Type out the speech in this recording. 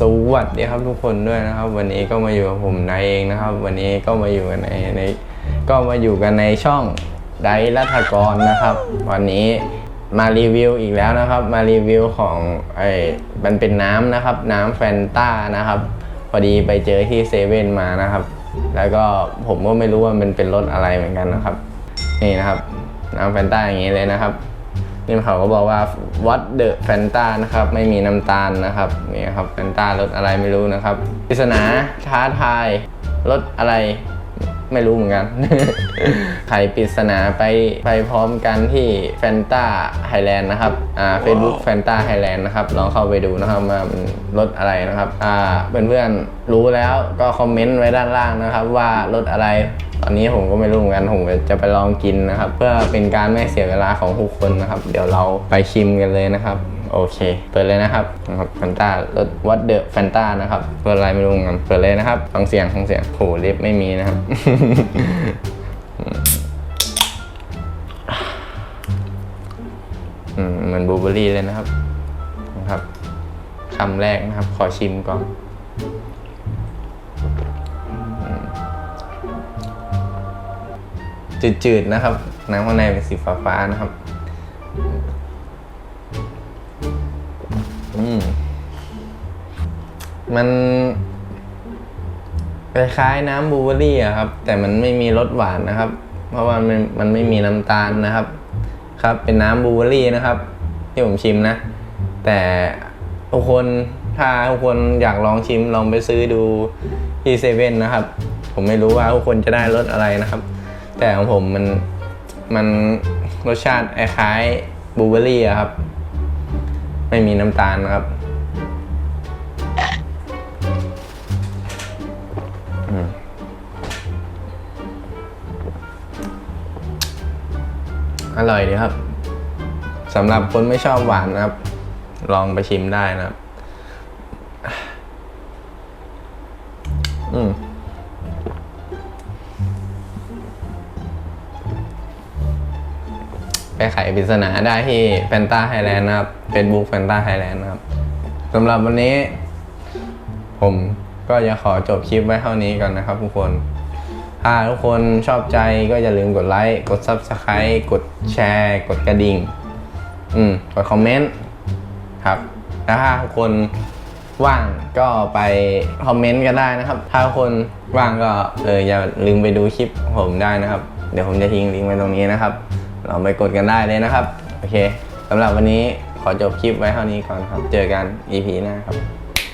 สวัสดีครับทุกคนด้วยนะครับ วันนี้ก็มาอยู่กับผมนายเองนะครับ วันนี้ก็มาอยู่กันในในก็มาอยู่กันในช่องไดรัฐกรนะครับ วันนี้มารีวิวอีกแล้วนะครับ มารีวิวของไอ้มันเป็นน้ำนะครับ น้ำแฟนต้านะครับ พอดีไปเจอที่เซเว่นมานะครับ แล้วก็ผมก็ไม่รู้ว่ามันเป็นรสอะไรเหมือนกันนะครับ นี่นะครับ น้ำแฟนต้าอย่างนี้เลยนะครับ นี่เขาก็บอกว่า what the Fanta นะครับ ไม่มีน้ำตาลนะครับนี่ครับ Fanta รสอะไรไม่รู้นะครับปริศนาท้าทายรสอะไรไม่รู้เหมือนกัน ไขปริศนาไปไปพร้อมกันที่ Fanta Thailand นะครับ อ่า Facebook Fanta Thailand นะครับ ลองเข้าไปดูนะครับว่ามันรสอะไรนะครับ อ่าเพื่อนๆรู้แล้วก็คอมเมนต์ไว้ด้านล่างนะครับว่ารสอะไร ตอนนี้ผมก็ไม่รู้เหมือนกันผมจะไปลองกินนะครับ เพื่อเป็นการไม่เสียเวลาของทุกคนนะครับ เดี๋ยวเราไปชิมกันเลยนะครับ โอเค เปิดเลยนะครับนะครับแฟนตารสวัดเดอะแฟนตานะครับเปิดอะไรไม่รู้เหมือนกันเปิดเลยนะครับฟังเสียงฟังเสียงโหเล็บไม่มีนะครับเหมือนบลูเบอร์รี่เลยนะครับนะครับคำแรกนะครับ ขอชิมก่อน จืดๆนะครับ น้ำข้างในเป็นสีฟ้าๆนะครับ อืม มันคล้ายๆน้ำบลูเบอรี่อะครับ แต่มันไม่มีรสหวานนะครับ เพราะว่ามันมันไม่มีน้ำตาลนะครับ ครับ เป็นน้ำบลูเบอรี่นะครับ ที่ผมชิมนะ แต่ทุกคนถ้าทุกคนอยากลองชิมลองไปซื้อดูที่เซเว่นนะครับ ผมไม่รู้ว่าทุกคนจะได้รสอะไรนะครับ แต่ของผมมันมันรสชาติคล้ายบลูเบอรี่ครับ ไม่มีน้ำตาลครับอืมอร่อยดีครับสำหรับคนไม่ชอบหวานนะครับ ลองไปชิมได้นะครับ อืม ไปไขปริศนาได้ที่แฟนตาไ i แลนด์นะครับ Facebook แฟนตาไ i แลนด์นะครับสำหรับวันนี้ ผมก็จะขอจบคลิปไว้เท่านี้ก่อนนะครับทุกคน ถ้าทุกคนชอบใจก็อย่าลืมกดไลค์ กด Subscribe กดแชร์ กดกระดิ่ง อืม กดคอมเมนต์ครับแล้วถ้าทุกคนว่างก็ไปคอมเมนต์ก็ได้นะครับ ถ้าคนว่างก็เอออย่าลืมไปดูคลิปผมได้นะครับ เดี๋ยวผมจะทิ้งลิงก์ไว้ตรงนี้นะครับ เราไปกดกันได้เลยนะครับ โอเคสำหรับวันนี้ขอจบคลิปไว้เท่านี้ก่อนครับ เจอกัน EP หน้าครับ